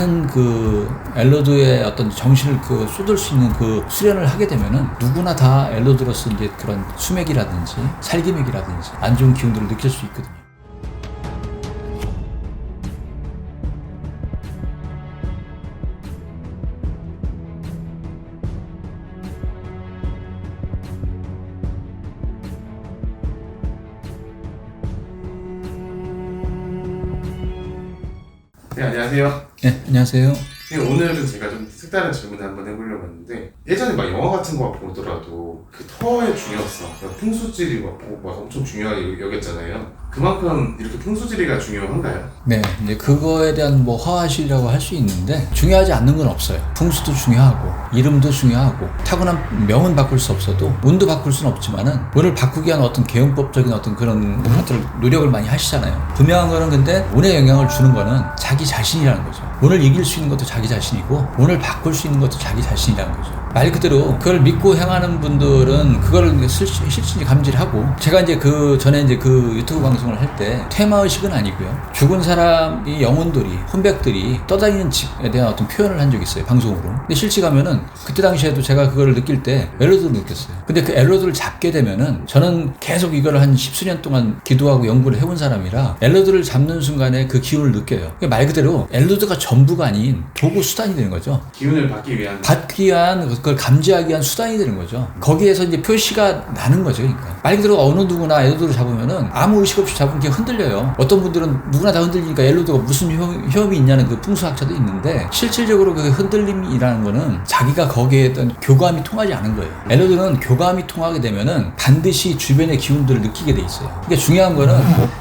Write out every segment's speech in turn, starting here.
많은 그 엘로드의 어떤 정신을 그 쏟을 수 있는 그 수련을 하게 되면은 누구나 다 엘로드로서 이제 그런 수맥이라든지 살기맥이라든지 안 좋은 기운들을 느낄 수 있거든요. 네, 안녕하세요. 네, 안녕하세요. 네, 오늘은 제가 좀 색다른 질문을 한번 해보려고 하는데 예전에 막 영화 같은 거 보더라도 그 터의 중요성, 막 풍수지리 막, 막 엄청 중요하게 여겼잖아요. 그만큼 이렇게 풍수지리가 중요한가요? 네, 이제 그거에 대한 뭐 허화실이라고 할 수 있는데 중요하지 않는 건 없어요. 풍수도 중요하고 이름도 중요하고 타고난 명은 바꿀 수 없어도 운도 바꿀 수는 없지만은 운을 바꾸기 위한 어떤 개운법적인 어떤 그런 것들을 노력을 많이 하시잖아요. 분명한 거는 근데 운에 영향을 주는 거는 자기 자신이라는 거죠. 운을 이길 수 있는 것도 자기 자신이고 운을 바꿀 수 있는 것도 자기 자신이라는 거죠. 말 그대로 그걸 믿고 행하는 분들은 그걸 실시, 실신이 감지하고 제가 이제 그 전에 이제 그 유튜브 방송을 할때 테마 의식은 아니고요. 죽은 사람이 영혼들이 혼백들이 떠다니는 집에 대한 어떤 표현을 한 적이 있어요 방송으로. 근데 실제 가면은 그때 당시에도 제가 그거를 느낄 때 엘로드를 느꼈어요. 근데 그 엘로드를 잡게 되면은 저는 계속 이거를 한 십수년 동안 기도하고 연구를 해온 사람이라 엘로드를 잡는 순간에 그 기운을 느껴요. 말 그대로 엘로드가 전부가 아닌 도구 수단이 되는 거죠. 기운을 받기 위한 받기 위한 그걸 감지하기 위한 수단이 되는 거죠. 거기에서 이제 표시가 나는 거죠. 그러니까 말 그대로 어느 누구나 엘로드를 잡으면은 아무 의식 없이 잡은 게 흔들려요. 어떤 분들은 누구나 다 흔들리니까 엘로드가 무슨 효- 효험이 있냐는 그 풍수학자도 있는데 실질적으로 그 흔들림이라는 거는 자기가 거기에 어떤 교감이 통하지 않은 거예요. 엘로드는 교감이 통하게 되면은 반드시 주변의 기운들을 느끼게 돼 있어요. 그러니까 중요한 거는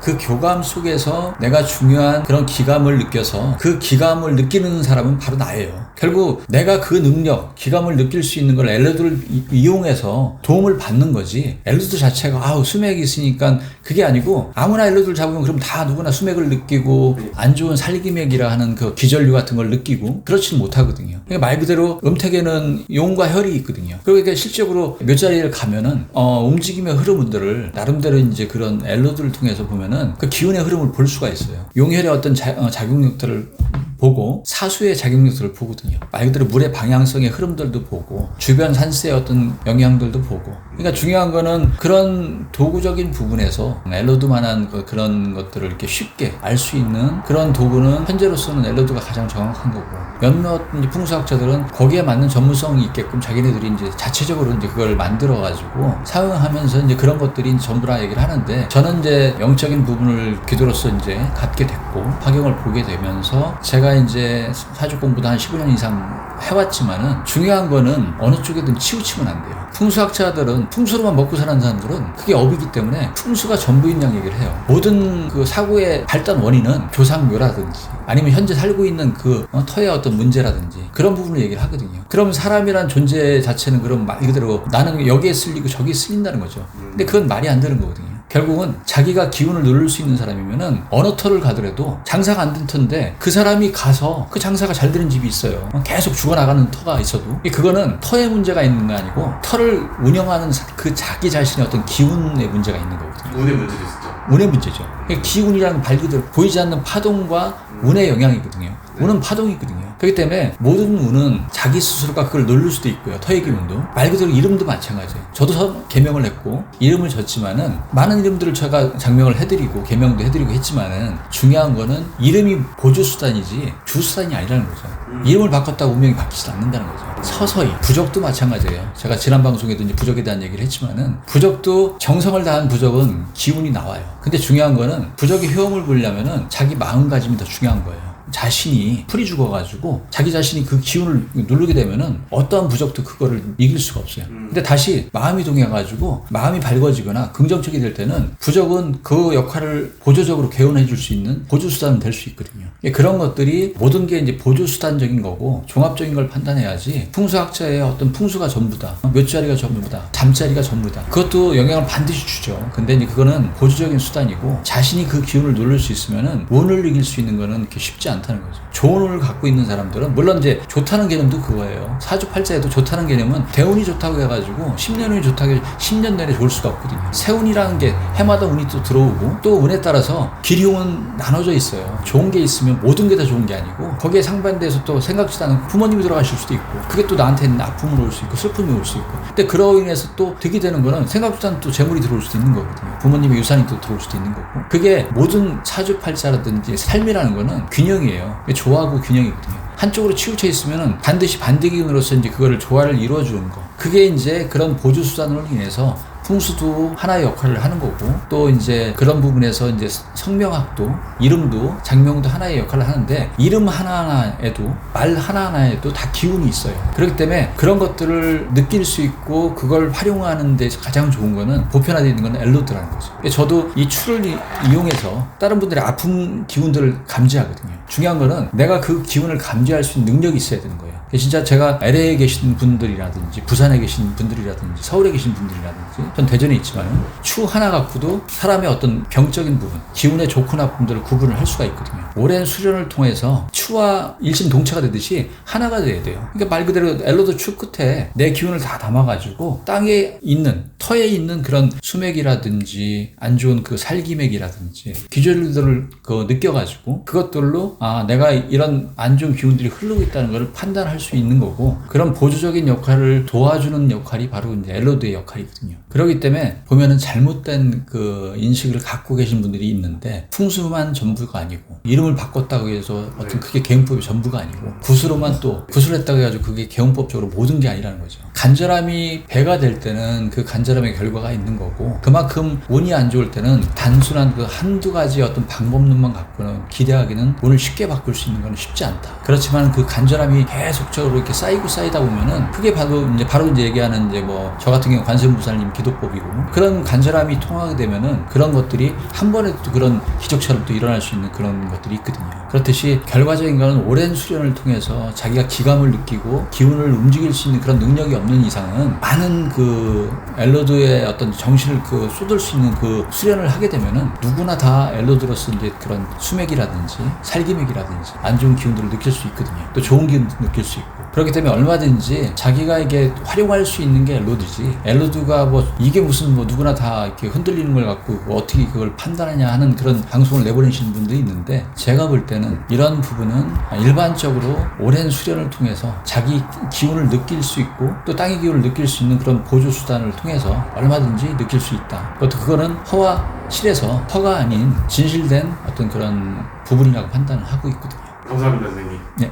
그 교감 속에서 내가 중요한 그런 기감을 느껴서 그 기감을 느끼는 사람은 바로 나예요. 결국 내가 그 능력, 기감을 느낄 수 있는 걸 엘로드를 이- 이용해서 도움을 받는 거지. 엘로드 자체가 아우 수맥이 있으니까 그게 아니고 아무나 엘로드를 잡으면 그럼 다 누구나 수맥을 느끼고 안 좋은 살기맥이라 하는 그 기전류 같은 걸 느끼고 그렇지는 못하거든요. 그러니까 말 그대로 음택에는 용과 혈이 있거든요. 그러니까 실적으로 몇 자리를 가면은 어, 움직임의 흐름들을 나름대로 이제 그런 엘로드를 통해서 보면은 그 기운의 흐름을 볼 수가 있어요. 용혈의 어떤 자, 어, 작용력들을 보고 사수의 작용력들을 보거든요. 말 그대로 물의 방향성의 흐름들도 보고 주변 산세의 어떤 영향들도 보고. 그러니까 중요한 거는 그런 도구적인 부분에서 엘로드만한 그, 그런 것들을 이렇게 쉽게 알 수 있는 그런 도구는 현재로서는 엘로드가 가장 정확한 거고 몇몇 풍수학자들은 거기에 맞는 전문성이 있게끔 자기네들이 이제 자체적으로 이제 그걸 만들어 가지고 사용하면서 이제 그런 것들이 전부 다 얘기를 하는데 저는 이제 영적인 부분을 기도로서 이제 갖게 됐고 화경을 보게 되면서 제가 이제 사주 공부도 한 15년 이상 해왔지만은 중요한 거는 어느 쪽에든 치우치면 안 돼요. 풍수학자들은 풍수로만 먹고 사는 사람들은 그게 업이기 때문에 풍수가 전부인 양 얘기를 해요. 모든 그 사고의 발단 원인은 조상묘라든지 아니면 현재 살고 있는 그 어, 터의 어떤 문제라든지 그런 부분을 얘기를 하거든요. 그럼 사람이란 존재 자체는 그럼 말 그대로 나는 여기에 쓸리고 저기에 쓸린다는 거죠. 근데 그건 말이 안 되는 거거든요. 결국은 자기가 기운을 누를 수 있는 사람이면은 어느 터를 가더라도 장사가 안 된 터인데 그 사람이 가서 그 장사가 잘 되는 집이 있어요. 계속 죽어나가는 터가 있어도 그거는 터의 문제가 있는 거 아니고 터를 운영하는 사- 그 자기 자신의 어떤 기운의 문제가 있는 거거든요. 운의 문제도 있었죠. 운의 문제죠. 기운이라는 말 그대로 보이지 않는 파동과 운의 영향이거든요. 운은 파동이거든요. 그렇기 때문에 모든 운은 자기 스스로가 그걸 누를 수도 있고요. 터의 기운도. 말 그대로 이름도 마찬가지예요. 저도 선- 개명을 했고 이름을 졌지만은 많은 이름들을 제가 장명을 해드리고 개명도 해드리고 했지만은 중요한 거는 이름이 보조 수단이지 주 수단이 아니라는 거죠. 이름을 바꿨다고 운명이 바뀌지 않는다는 거죠. 서서히 부적도 마찬가지예요. 제가 지난 방송에도 이제 부적에 대한 얘기를 했지만은 부적도 정성을 다한 부적은 기운이 나와요. 근데 중요한 거는 부적의 효험을 보려면은 자기 마음가짐이 더 중요한 거예요. 자신이 풀이 죽어가지고 자기 자신이 그 기운을 누르게 되면은 어떠한 부적도 그거를 이길 수가 없어요. 근데 다시 마음이 동해가지고 마음이 밝아지거나 긍정적이 될 때는 부적은 그 역할을 보조적으로 개운해 줄 수 있는 보조수단은 될 수 있거든요. 예, 그런 것들이 모든 게 이제 보조수단적인 거고 종합적인 걸 판단해야지 풍수학자의 어떤 풍수가 전부다. 몇 자리가 전부다. 잠자리가 전부다. 그것도 영향을 반드시 주죠. 근데 이제 그거는 보조적인 수단이고 자신이 그 기운을 누를 수 있으면은 운을 이길 수 있는 거는 쉽지 않다. 않다는 거죠. 좋은 운을 갖고 있는 사람들은 물론 이제 좋다는 개념도 그거예요. 사주팔자에도 좋다는 개념은 대운이 좋다고 해가지고 10년 운이 좋다고 해서 10년 내내 좋을 수가 없거든요. 세운이라는 게 해마다 운이 또 들어오고 또 운에 따라서 기리운은 나눠져 있어요. 좋은 게 있으면 모든 게 다 좋은 게 아니고 거기에 상반돼서 또 생각지도 않은 부모님이 돌아가실 수도 있고 그게 또 나한테는 아픔으로 올 수 있고 슬픔이 올 수 있고 근데 그로 인해서 또 득이 되는 거는 생각지도 않은 또 재물이 들어올 수도 있는 거거든요. 부모님의 유산이 또 들어올 수도 있는 거고 그게 모든 사주팔자라든지 삶이라는 거는 균형이에요. 조화하고 균형이거든요. 한쪽으로 치우쳐 있으면은 반드시 반대 기운으로서 이제 그거를 조화를 이루어주는 거. 그게 이제 그런 보조 수단으로 인해서 풍수도 하나의 역할을 하는 거고 또 이제 그런 부분에서 이제 성명학도 이름도 장명도 하나의 역할을 하는데 이름 하나하나에도 말 하나하나에도 다 기운이 있어요. 그렇기 때문에 그런 것들을 느낄 수 있고 그걸 활용하는 데 가장 좋은 거는 보편화되어 있는 건 엘로드라는 거죠. 저도 이 추를 이- 이용해서 다른 분들의 아픈 기운들을 감지하거든요. 중요한 거는 내가 그 기운을 감지할 수 있는 능력이 있어야 되는 거예요. 진짜 제가 LA에 계신 분들이라든지 부산에 계신 분들이라든지 서울에 계신 분들이라든지 전 대전에 있지만 추 하나 갖고도 사람의 어떤 병적인 부분, 기운의 좋고 나쁨들을 구분을 할 수가 있거든요. 오랜 수련을 통해서 추와 일심동체가 되듯이 하나가 돼야 돼요. 그러니까 말 그대로 엘로드 추 끝에 내 기운을 다 담아가지고 땅에 있는 터에 있는 그런 수맥이라든지 안 좋은 그 살기맥이라든지 기절들을 그 느껴가지고 그것들로 아 내가 이런 안 좋은 기운들이 흐르고 있다는 것을 판단할 수 있는 거고 그런 보조적인 역할을 도와주는 역할이 바로 이제 엘로드의 역할이거든요. 그렇기 때문에 보면은 잘못된 그 인식을 갖고 계신 분들이 있는데 풍수만 전부가 아니고 이름을 바꿨다고 해서 어떤 그게 개운법이 전부가 아니고 구수로만 또 구술했다고 해가지고 그게 개운법적으로 모든 게 아니라는 거죠. 간절함이 배가 될 때는 그 간절함의 결과가 있는 거고 그만큼 운이 안 좋을 때는 단순한 그 한두 가지 어떤 방법론만 갖고는 기대하기는 운을 쉽게 바꿀 수 있는 건 쉽지 않다. 그렇지만 그 간절함이 계속 적으로 이렇게 쌓이고 쌓이다 보면은 그게 바로 이제 바로 이제 얘기하는 이제 뭐 저 같은 경우 관세음보살님 기도법이고 그런 간절함이 통하게 되면은 그런 것들이 한 번에 또 그런 기적처럼 또 일어날 수 있는 그런 것들이 있거든요. 그렇듯이 결과적인 거는 오랜 수련을 통해서 자기가 기감을 느끼고 기운을 움직일 수 있는 그런 능력이 없는 이상은 많은 그 엘로드의 어떤 정신을 그 쏟을 수 있는 그 수련을 하게 되면은 누구나 다 엘로드로서 이제 그런 수맥이라든지 살기맥이라든지 안 좋은 기운들을 느낄 수 있거든요. 또 좋은 기운도 느낄 수 있고. 그렇기 때문에 얼마든지 자기가 이게 활용할 수 있는 게 엘로드지. 엘로드가 뭐 이게 무슨 뭐 누구나 다 이렇게 흔들리는 걸 갖고 뭐 어떻게 그걸 판단하냐 하는 그런 방송을 내보내시는 분들이 있는데 제가 볼 때는 이런 부분은 일반적으로 오랜 수련을 통해서 자기 기운을 느낄 수 있고 또 땅의 기운을 느낄 수 있는 그런 보조 수단을 통해서 얼마든지 느낄 수 있다. 그것도 그거는 허와 실에서 허가 아닌 진실된 어떤 그런 부분이라고 판단을 하고 있거든요. 감사합니다, 선생님. 네.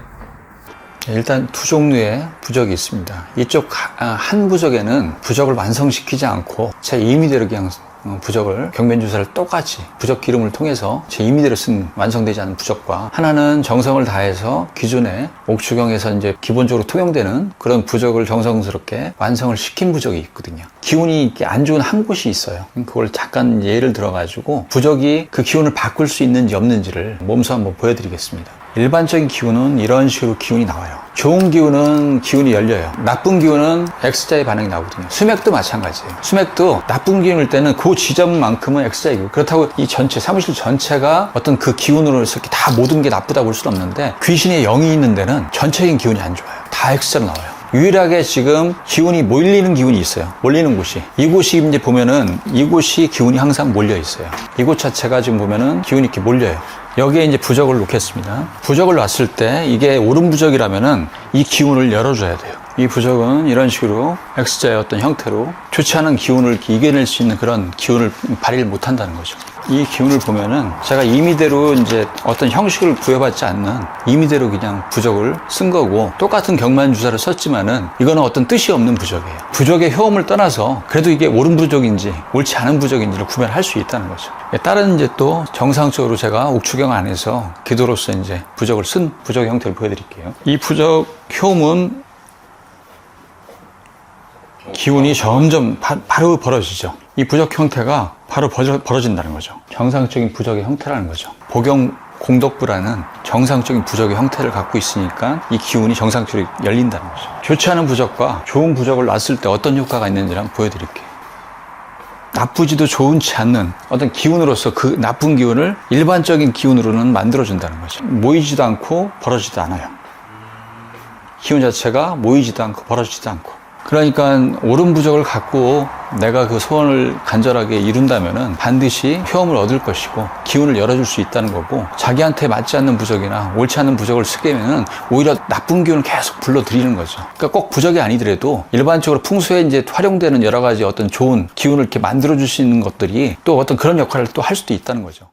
일단 두 종류의 부적이 있습니다. 이쪽 하- 아, 한 부적에는 부적을 완성시키지 않고 제 임의대로 그냥 어, 부적을 경변주사를 똑같이 부적 기름을 통해서 제 임의대로 쓴 완성되지 않은 부적과 하나는 정성을 다해서 기존에 옥추경에서 이제 기본적으로 통용되는 그런 부적을 정성스럽게 완성을 시킨 부적이 있거든요. 기운이 안 좋은 한 곳이 있어요. 그걸 잠깐 예를 들어가지고 부적이 그 기운을 바꿀 수 있는지 없는지를 몸소 한번 보여드리겠습니다. 일반적인 기운은 이런 식으로 기운이 나와요. 좋은 기운은 기운이 열려요. 나쁜 기운은 X자의 반응이 나오거든요. 수맥도 마찬가지예요. 수맥도 나쁜 기운일 때는 그 지점만큼은 X자이고 그렇다고 이 전체 사무실 전체가 어떤 그 기운으로 이렇게 다 모든 게 나쁘다고 볼 수는 없는데 귀신의 영이 있는 데는 전체적인 기운이 안 좋아요. 다 X자로 나와요. 유일하게 지금 기운이 몰리는 기운이 있어요. 몰리는 곳이. 이곳이 이제 보면은 이곳이 기운이 항상 몰려 있어요. 이곳 자체가 지금 보면은 기운이 이렇게 몰려요. 여기에 이제 부적을 놓겠습니다. 부적을 놨을 때 이게 옳은 부적이라면은 이 기운을 열어줘야 돼요. 이 부적은 이런 식으로 X자의 어떤 형태로 좋지 않은 기운을 이겨낼 수 있는 그런 기운을 발휘를 못 한다는 거죠. 이 기운을 보면은 제가 임의대로 이제 어떤 형식을 부여받지 않는 임의대로 그냥 부적을 쓴 거고 똑같은 경만 주사를 썼지만은 이거는 어떤 뜻이 없는 부적이에요. 부적의 효험을 떠나서 그래도 이게 옳은 부적인지 옳지 않은 부적인지를 구별할 수 있다는 거죠. 다른 이제 또 정상적으로 제가 옥추경 안에서 기도로서 이제 부적을 쓴 부적 형태를 보여드릴게요. 이 부적 효험은 기운이 점점 바, 로 벌어지죠. 이 부적 형태가 바로 벌어, 벌어 진다는 거죠. 정상적인 부적의 형태라는 거죠. 복용 공덕부라는 정상적인 부적의 형태를 갖고 있으니까 이 기운이 정상적으로 열린다는 거죠. 좋지 않은 부적과 좋은 부적을 놨을 때 어떤 효과가 있는지 한번 보여드릴게요. 나쁘지도 좋은치 않는 어떤 기운으로서 그 나쁜 기운을 일반적인 기운으로는 만들어준다는 거죠. 모이지도 않고 벌어지도 않아요. 기운 자체가 모이지도 않고 벌어지지도 않고. 그러니까 옳은 부적을 갖고 내가 그 소원을 간절하게 이룬다면은 반드시 효험을 얻을 것이고 기운을 열어줄 수 있다는 거고 자기한테 맞지 않는 부적이나 옳지 않은 부적을 쓰게면은 오히려 나쁜 기운을 계속 불러들이는 거죠. 그러니까 꼭 부적이 아니더라도 일반적으로 풍수에 이제 활용되는 여러 가지 어떤 좋은 기운을 이렇게 만들어줄 수 있는 것들이 또 어떤 그런 역할을 또 할 수도 있다는 거죠.